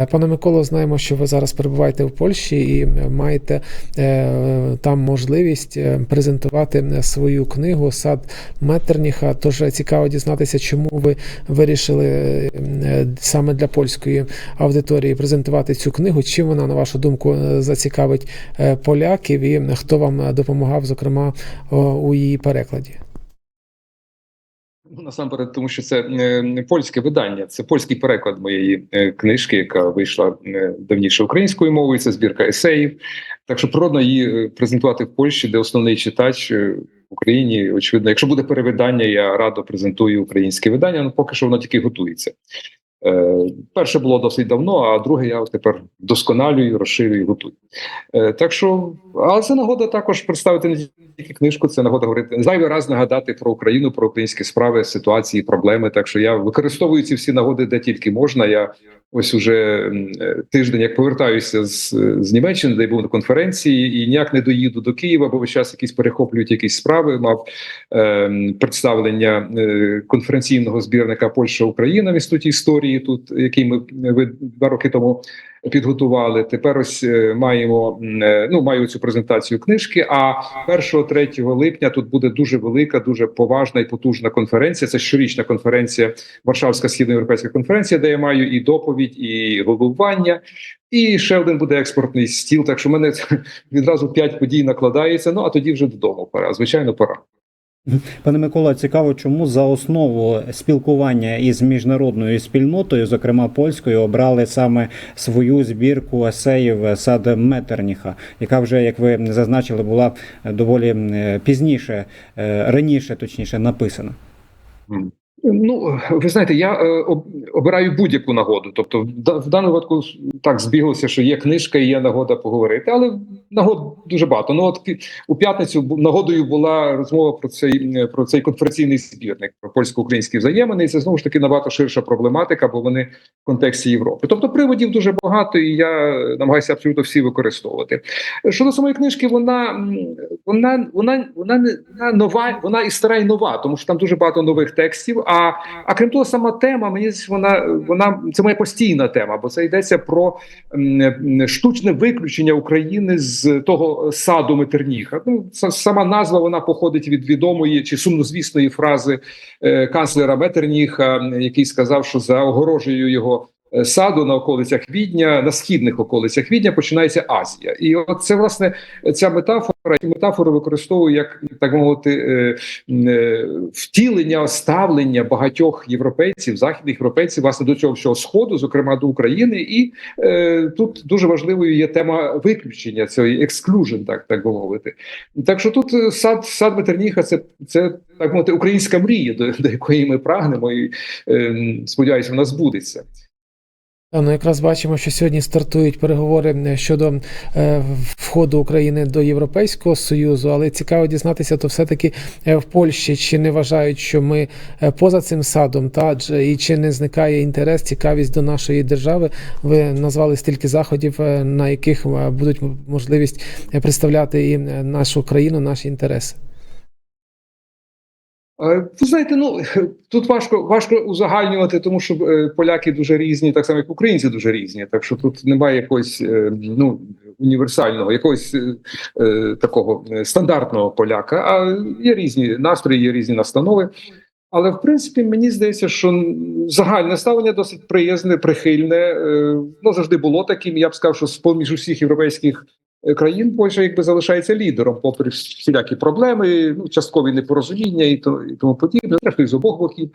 Е, Пане Миколо, знаємо, що ви зараз перебуваєте в Польщі і е, маєте е, там можливість презентувати свою книгу Сад Меттерніха. Тож цікаво дізнатися, чому ви вирішили саме для польської аудиторії презентувати цю книгу. Чим вона, на вашу думку, зацікавить поляків, і хто вам допомагав, зокрема, у її перекладі? Ну, насамперед, тому що це е, польське видання, це польський переклад моєї е, книжки, яка вийшла е, давніше українською мовою. Це збірка есеїв. Так що природно її презентувати в Польщі, де основний читач в Україні. Очевидно, якщо буде перевидання, я радо презентую українське видання. Ну поки що воно тільки готується. Е, перше було досить давно, а друге я тепер вдосконалюю, розширюю, готую. Е, так що, але це нагода також представити не тільки книжку, це нагода говорити зайвий раз нагадати про Україну, про українські справи, ситуації, проблеми. Так що я використовую ці всі нагоди, де тільки можна. Я ось уже е, тиждень, як повертаюся з, з Німеччини, де я був на конференції, і ніяк не доїду до Києва, бо весь час якісь перехоплюють якісь справи. Мав е, представлення е, конференційного збірника Польща Україна в інституті історії, тут який ми два роки тому підготували. Тепер ось е, маємо е, ну маю цю презентацію книжки. А 1-3 липня тут буде дуже велика, дуже поважна і потужна конференція. Це щорічна конференція, Варшавська східноєвропейська конференція, де я маю і доповідь, і головування. І ще один буде експортний стіл. Так що в мене відразу п'ять подій накладається. Ну а тоді вже додому пора. Звичайно, пора. Пане Микола, цікаво, чому за основу спілкування із міжнародною спільнотою, зокрема польською, обрали саме свою збірку есеїв сад Метерніха, яка вже, як ви зазначили, була доволі пізніше, е, раніше, точніше, написана. Ну, ви знаєте, я е, об- обираю будь-яку нагоду. Тобто, в, да- в даному випадку так збіглося, що є книжка і є нагода поговорити, але нагод дуже багато. Ну, от у п'ятницю нагодою була розмова про цей е, про цей конференційний збірник про польсько-українські взаємини. І це знову ж таки набагато ширша проблематика, бо вони в контексті Європи. Тобто, приводів дуже багато, і я намагаюся абсолютно всі використовувати. Щодо самої книжки, вона вона вона вона не нова, вона і стара, і нова, тому що там дуже багато нових текстів. А, а крім того, сама тема мені вона вона це моя постійна тема, бо це йдеться про штучне виключення України з того саду Метерніха. Ну сама назва вона походить від відомої чи сумнозвісної фрази е, канцлера Метерніха, який сказав, що за огорожею його саду на околицях Відня, на східних околицях Відня починається Азія, і от це власне ця метафора. і Метафору використовую як так мовити е, е, втілення ставлення багатьох європейців, західних європейців, власне до цього всього сходу, зокрема до України, і е, тут дуже важливою є тема виключення цієї exclusion, так так мовити. Так що тут е, сад сад Метерніха, це це так мовити українська мрія, до, до якої ми прагнемо, і е, сподіваюся, вона збудеться. Ну, якраз бачимо, що сьогодні стартують переговори е, щодо е, входу України до Європейського Союзу, але цікаво дізнатися, то все-таки е, в Польщі чи не вважають, що ми е, поза цим садом, та і чи не зникає інтерес, цікавість до нашої держави. Ви назвали стільки заходів, на яких будуть можливість представляти і нашу країну, наші інтереси. Е, Ви знаєте, ну тут важко важко узагальнювати, тому що е, поляки дуже різні, так само як українці дуже різні. Так що тут немає якогось е, ну універсального, якогось е, такого стандартного поляка. А є різні настрої, є різні настанови. Але в принципі мені здається, що загальне ставлення досить приязне, прихильне. Е, Ну завжди було таким. Я б сказав, що з поміж усіх європейських країн Польща якби залишається лідером, попри всілякі проблеми, ну часткові непорозуміння і то і тому подібне, трохи з обох боків.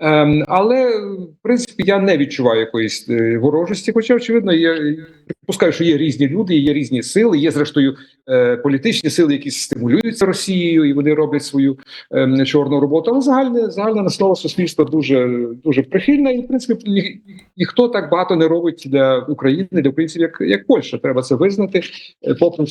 Ем, але в принципі я не відчуваю якоїсь е, ворожості, хоча очевидно, є припускаю, що є різні люди, є різні сили, є зрештою е, політичні сили, які стимулюються Росією, і вони роблять свою ем, чорну роботу. Але загальне загальне наслова суспільства дуже дуже прихильне, і в принципі ні, ніхто так багато не робить для України, для українців, як, як Польща. Треба це визнати. Е, Попри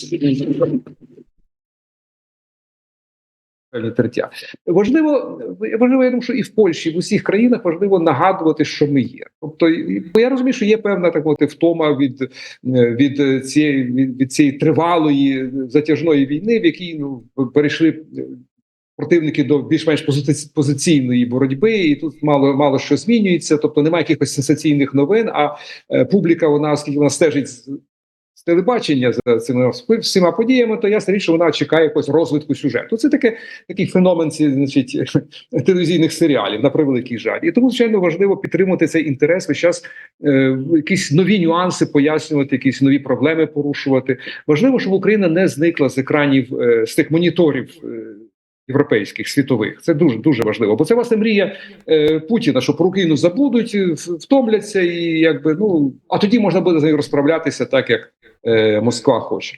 тертя. Важливо, важливо, я думаю, що і в Польщі, і в усіх країнах важливо нагадувати, що ми є. Тобто, бо я розумію, що є певна так мовити втома від, від цієї від, від цієї тривалої затяжної війни, в якій ну перейшли противники до більш-менш позиційної боротьби, і тут мало мало що змінюється. Тобто немає якихось сенсаційних новин. А е, публіка, вона оскільки вона стежить телебачення за цими всіма подіями, то річ, що вона чекає якогось розвитку сюжету. Це таке такий феномен значить, телевізійних серіалів на превеликий жаль. І тому, звичайно, важливо підтримувати цей інтерес весь час е, якісь нові нюанси пояснювати, якісь нові проблеми порушувати. Важливо, щоб Україна не зникла з екранів е, з тих моніторів. е, Європейських світових це дуже дуже важливо, бо це власне мрія е, Путіна, що про Україну забудуть, втомляться, і якби ну а тоді можна буде з нею розправлятися так, як Москва хоче.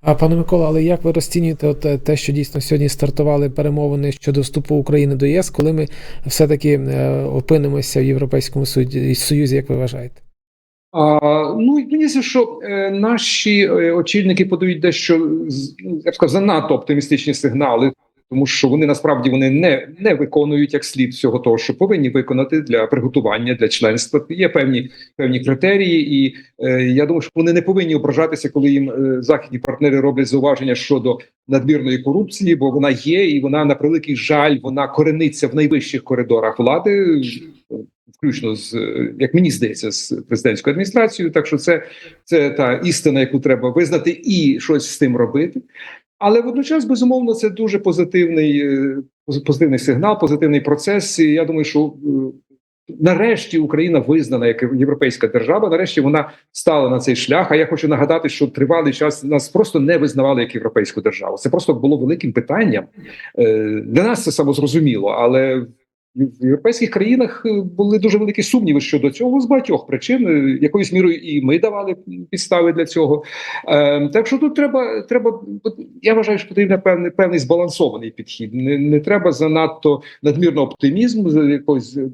А пане Микола, але як ви розцінюєте от е, те, що дійсно сьогодні стартували перемовини щодо вступу України до ЄС, коли ми все-таки е, опинимося в Європейському Союзі, як ви вважаєте? А, ну мені здається, що е, наші е, очільники подають дещо ну, я б сказав, занадто оптимістичні сигнали, тому що вони насправді вони не, не виконують як слід всього того, що повинні виконати для приготування для членства. Є певні певні критерії, і е, я думаю, що вони не повинні ображатися, коли їм е, західні партнери роблять зауваження щодо надмірної корупції, бо вона є, і вона на превеликий жаль, вона корениться в найвищих коридорах влади. Включно з е, як мені здається, з президентською адміністрацією, так що це, це та істина, яку треба визнати, і щось з тим робити. Але водночас, безумовно, це дуже позитивний, е, позитивний сигнал, позитивний процес. І я думаю, що е, нарешті Україна визнана як європейська держава. Нарешті вона стала на цей шлях. А я хочу нагадати, що тривалий час нас просто не визнавали як європейську державу. Це просто було великим питанням. Е, Для нас це самозрозуміло, але в європейських країнах е, були дуже великі сумніви щодо цього з багатьох причин. Е, Якоюсь мірою і ми давали підстави для цього. Е, так що тут треба, треба я вважаю, що потрібен певний певний збалансований підхід. Не, не треба занадто надмірно оптимізм, якогось е,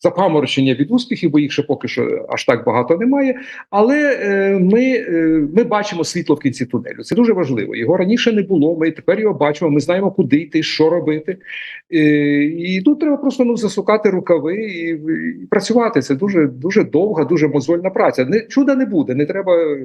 запаморочення від успіхів, бо їх ще поки що аж так багато немає. Але е, ми, е, ми бачимо світло в кінці тунелю. Це дуже важливо. Його раніше не було. Ми тепер його бачимо. Ми знаємо, куди йти, що робити. Е, і тут треба просто ну засукати рукави і, і працювати. Це дуже дуже довга, дуже мозольна праця. Не чуда не буде. Не треба.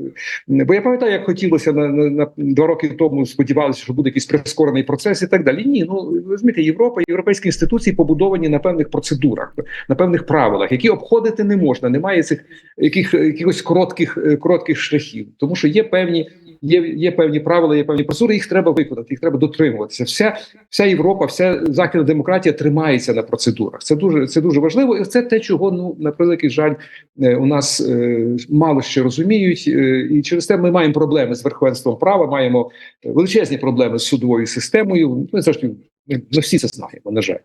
Бо я пам'ятаю, як хотілося на, на, на два роки тому. Сподівалися, що буде якийсь прискорений процес і так далі. Ні, ну розумієте, Європа, європейські інституції побудовані на певних процедурах, на певних правилах, які обходити не можна. Немає цих яких якихось коротких е, коротких шляхів, тому що є певні. Є, є певні правила, є певні процедури, їх треба виконати, їх треба дотримуватися. Вся вся Європа, вся західна демократія тримається на процедурах. Це дуже це дуже важливо, і це те, чого ну на превеликий жаль е, у нас е, мало ще розуміють, е, і через те ми маємо проблеми з верховенством права, маємо величезні проблеми з судовою системою. Ну завжди ми ми всі це знаємо. На жаль.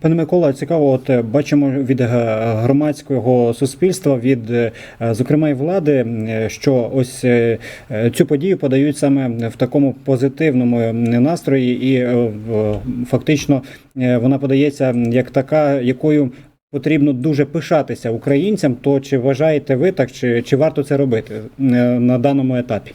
Пане Микола, цікаво, от е, бачимо від е, громадського суспільства, від е, зокрема і влади, що ось цю подію подають саме в такому позитивному настрої, і фактично вона подається як така, якою потрібно дуже пишатися українцям. То чи вважаєте ви так, чи, чи варто це робити на даному етапі?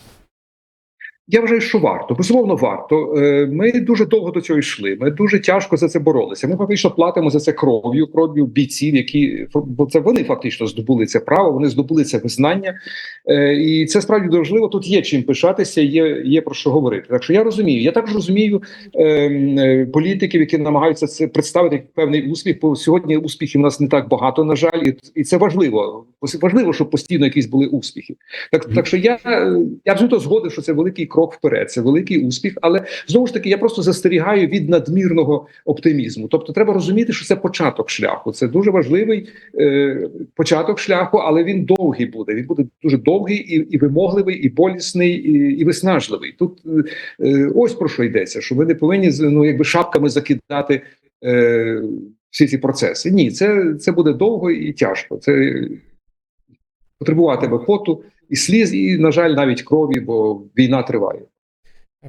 Я вважаю, що варто. Безумовно, варто. Е, Ми дуже довго до цього йшли. Ми дуже тяжко за це боролися. Ми фактично платимо за це кров'ю, кров'ю бійців, які бо це вони фактично здобули це право, вони здобули це визнання. Е, І це справді дуже важливо. Тут є чим пишатися, є, є про що говорити. Так що я розумію. Я також розумію е, е, політиків, які намагаються це представити як певний успіх. Бо сьогодні успіхів у нас не так багато, на жаль, і, і це важливо. Важливо, щоб постійно якісь були успіхи. Так, так що я, е, я абсолютно згоден, що це великий крок вперед, це великий успіх. Але знову ж таки, я просто застерігаю від надмірного оптимізму. Тобто, треба розуміти, що це початок шляху. Це дуже важливий е, початок шляху, але він довгий буде. Він буде дуже довгий і, і вимогливий, і болісний, і, і виснажливий. Тут е, ось про що йдеться: що ви не повинні ну, якби шапками закидати. Е, всі ці процеси. Ні, це, це буде довго і тяжко. Це потребуватиме поту і сліз, і, на жаль, навіть крові, бо війна триває.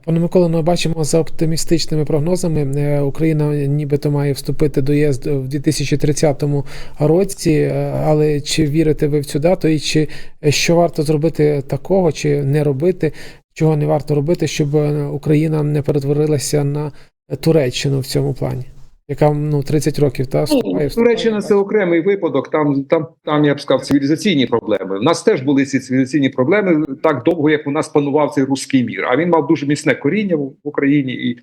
Пане Микола, ми бачимо за оптимістичними прогнозами, е, Україна нібито має вступити до ЄС в 2030 році. е, Але чи вірите ви в цю дату, і чи е, що варто зробити такого, чи не робити, чого не варто робити, щоб Україна не перетворилася на Туреччину в цьому плані? Яка ну 30 років та Ну. Туреччина це окремий випадок. Там, там, там я б сказав, цивілізаційні проблеми. У нас теж були ці цивілізаційні проблеми так довго, як у нас панував цей руський мір. А він мав дуже міцне коріння в Україні і.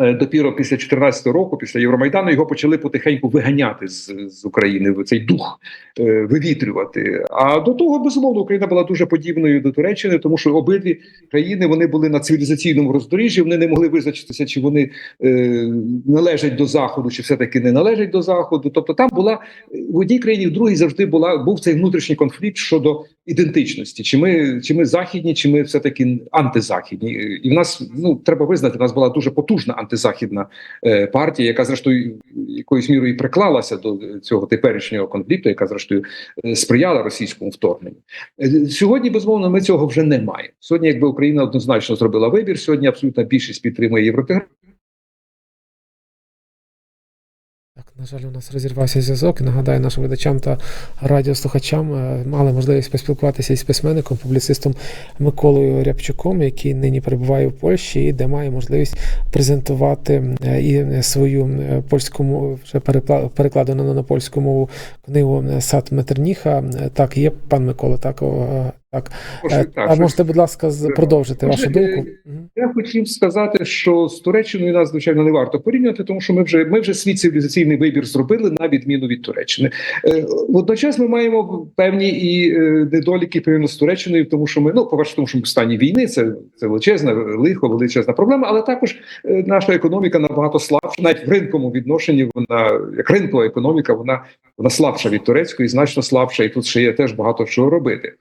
Е, Допіро після 14 року, після Євромайдану, його почали потихеньку виганяти з, з України цей дух е, вивітрювати. А до того безумовно Україна була дуже подібною до Туреччини, тому що обидві країни вони були на цивілізаційному роздоріжжі. Вони не могли визначитися, чи вони е, належать до заходу, чи все таки не належать до заходу. Тобто, там була в одній країні, в другій завжди була був цей внутрішній конфлікт щодо ідентичності. Чи ми чи ми західні, чи ми все таки антизахідні? І в нас ну треба визнати, в нас була дуже потужна антизахідна е, партія, яка зрештою якоюсь мірою приклалася до цього теперішнього конфлікту, яка зрештою е, сприяла російському вторгненню. Е, Сьогодні, безумовно, ми цього вже не маємо. Сьогодні, якби Україна однозначно зробила вибір, сьогодні абсолютна більшість підтримує євроінтеграцію. На жаль, у нас розірвався зв'язок. Нагадаю нашим глядачам та радіослухачам е, мали можливість поспілкуватися із письменником, публіцистом Миколою Рябчуком, який нині перебуває в Польщі, і де має можливість презентувати е, і свою е, польську мову, вже перекладену на польську мову книгу Сад Метерніха. Так, є пан Микола, так. Так, Прошу, Е, так, а можете, будь ласка, продовжити вашу думку? е, Я хотів сказати, що з Туреччиною нас звичайно не варто порівнювати, тому що ми вже ми вже свій цивілізаційний вибір зробили на відміну від Туреччини. Е, Водночас ми маємо певні і недоліки порівняно з Туреччиною, тому що ми ну по перше, тому що ми в стані війни. Це це величезна лихо, величезна проблема. Але також наша економіка набагато слабша, навіть в ринковому відношенні. Вона як ринкова економіка, вона вона слабша від турецької, значно слабша, і тут ще є теж багато чого робити.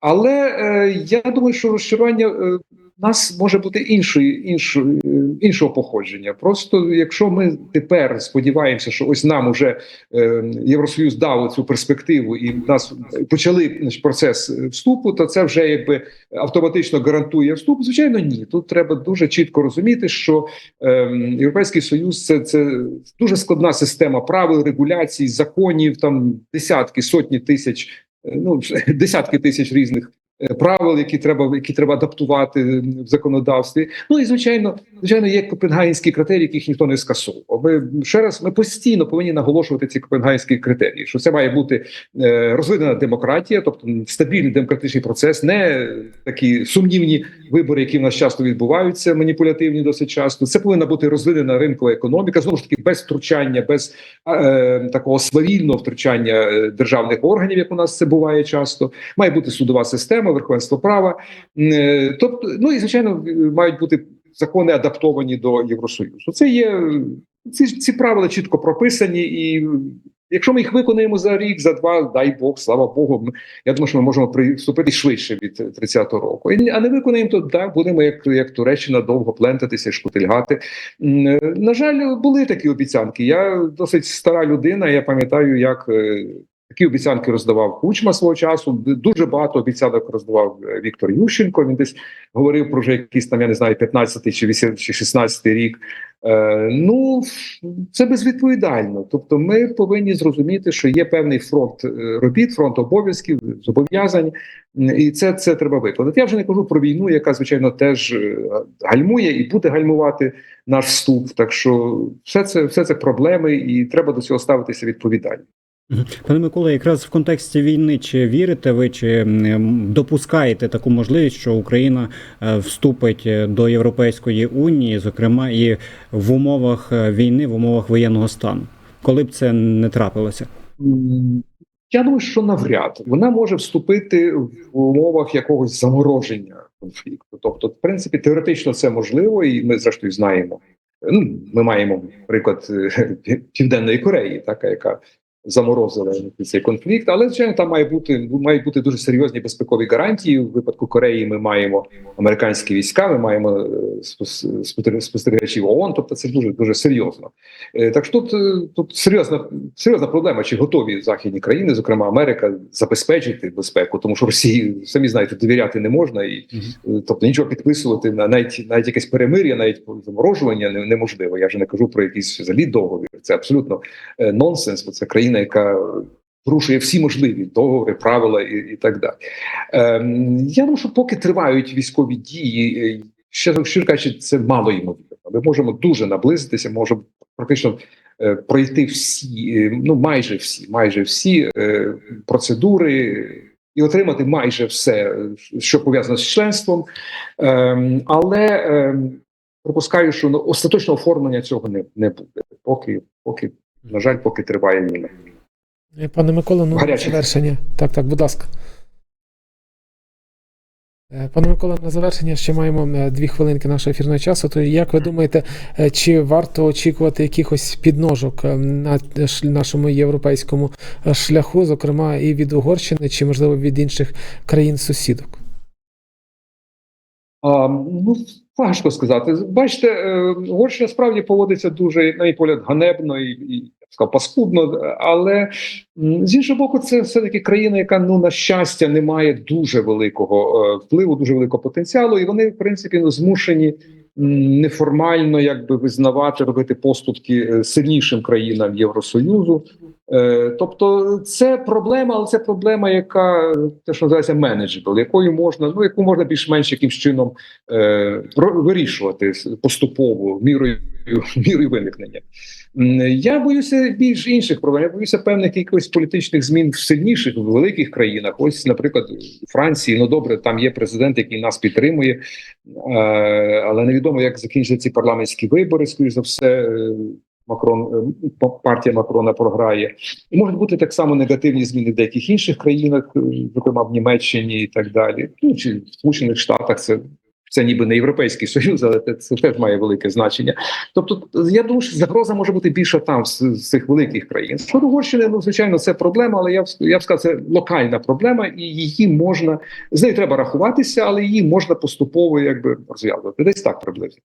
Але е, я думаю, що розчарування е, нас може бути іншої, іншої, е, іншого походження. Просто якщо ми тепер сподіваємося, що ось нам уже е, Євросоюз дав цю перспективу і нас почали процес вступу, то це вже якби автоматично гарантує вступ. Звичайно, ні. Тут треба дуже чітко розуміти, що е, Європейський Союз це, це дуже складна система правил, регуляцій, законів, там десятки, сотні тисяч е, ну десятки тисяч різних е, правил, які треба які треба адаптувати в законодавстві. Ну і звичайно, звичайно, є копенгагенські критерії, яких ніхто не скасовував. Ми ще раз ми постійно повинні наголошувати ці копенгагенські критерії, що це має бути е, розвинена демократія, тобто стабільний демократичний процес, не такі сумнівні вибори, які в нас часто відбуваються, маніпулятивні досить часто. Це повинна бути розвинена ринкова економіка, знову ж таки без втручання, без е, такого свавільного втручання е, державних органів, як у нас це буває часто. Має бути судова система, верховенство права. Е, тобто, ну і звичайно, е, мають бути закони адаптовані до Євросоюзу. Це є ці, ці правила чітко прописані, і якщо ми їх виконаємо за рік, за два, дай Бог, слава Богу, я думаю, що ми можемо приступити швидше від 30-го року. А не виконаємо, то так будемо як, як Туреччина довго плентатися, шкутильгати. Е, На жаль, були такі обіцянки. Я досить стара людина. Я пам'ятаю, як. Такі обіцянки роздавав Кучма свого часу. Дуже багато обіцянок роздавав е, Віктор Ющенко. Він десь говорив про вже якийсь там, я не знаю, 15 чи 18, чи 16 рік. Е, ну це безвідповідально. Тобто, ми повинні зрозуміти, що є певний фронт е, робіт, фронт обов'язків, зобов'язань, і це, це треба виконати. Я вже не кажу про війну, яка звичайно теж е, гальмує і буде гальмувати наш вступ. Так що все це все це проблеми, і треба до цього ставитися відповідально. Пане Микола, якраз в контексті війни, чи вірите ви, чи допускаєте таку можливість, що Україна е, вступить е, до Європейської унії, зокрема і в умовах е, війни, в умовах воєнного стану, коли б це не трапилося? Я думаю, що навряд вона може вступити в умовах якогось замороження конфлікту. Тобто, в принципі, теоретично це можливо, і ми зрештою знаємо. Ну, ми маємо приклад е, Південної Кореї, така яка заморозила цей конфлікт. Але звичайно, там має бути мають бути дуже серйозні безпекові гарантії. У випадку Кореї ми маємо американські війська, ми маємо е, спос- спостер- спостерігачів ООН, тобто це дуже дуже серйозно. Е, Так що тут, е, тут серйозна серйозна проблема, чи готові західні країни, зокрема Америка, забезпечити безпеку, тому що Росії самі знаєте, довіряти не можна, і тобто нічого підписувати на навіть навіть якесь перемир'я, навіть заморожування неможливо. Я вже не кажу про якийсь взагалі договір. Це абсолютно нонсенс, бо це країна, яка порушує всі можливі договори, правила і, і так далі. Ем, я думаю, що поки тривають військові дії, е, ще щиро кажучи, це мало ймовірно. Ми можемо дуже наблизитися, можемо практично е, пройти всі, е, ну майже всі, майже всі е, процедури і отримати майже все, е, що пов'язано з членством. Ем, але ем, припускаю, що ну, остаточного оформлення цього не, не буде, поки, поки, на жаль, поки триває війна. Е, Пане Микола, ну на завершення. Так, так, будь ласка. Е, Пане Микола, на завершення ще маємо е, дві хвилинки нашого ефірного часу. То як ви думаєте, чи варто очікувати якихось підножок на нашому європейському шляху, зокрема і від Угорщини, чи можливо від інших країн сусідок? Ну, важко сказати. Бачите, е, Угорщина справді поводиться дуже, на мій погляд, ганебно і, і сказав, паскудно, але з іншого боку, це все-таки країна, яка ну на щастя не має дуже великого е, впливу, дуже великого потенціалу, і вони, в принципі, ну, змушені неформально якби визнавати, робити поступки е, сильнішим країнам Євросоюзу. Е, Тобто це проблема, але це проблема, яка те, що називається менеджбл, якою можна, ну яку можна більш-менш якимсь чином е, вирішувати поступово мірою мірою виникнення. Я боюся більш інших проблем. Я боюся певних якихось політичних змін в сильніших, в великих країнах. Ось, наприклад, у Франції. Ну добре, там є президент, який нас підтримує, е, але невідомо, як закінчаться ці парламентські вибори. Скоріш за все, е, Макрон е, партія Макрона програє. І можуть бути так само негативні зміни в деяких інших країнах, е, зокрема в Німеччині і так далі. Ну чи в Сполучених Штатах це. Це ніби не європейський союз, але це, теж має велике значення. Тобто, я думаю, що загроза може бути більше там з, цих великих країн. Щодо Угорщини, ну звичайно, це проблема, але я я б сказав, це локальна проблема, і її можна з нею треба рахуватися, але її можна поступово якби розв'язувати. Десь так приблизно.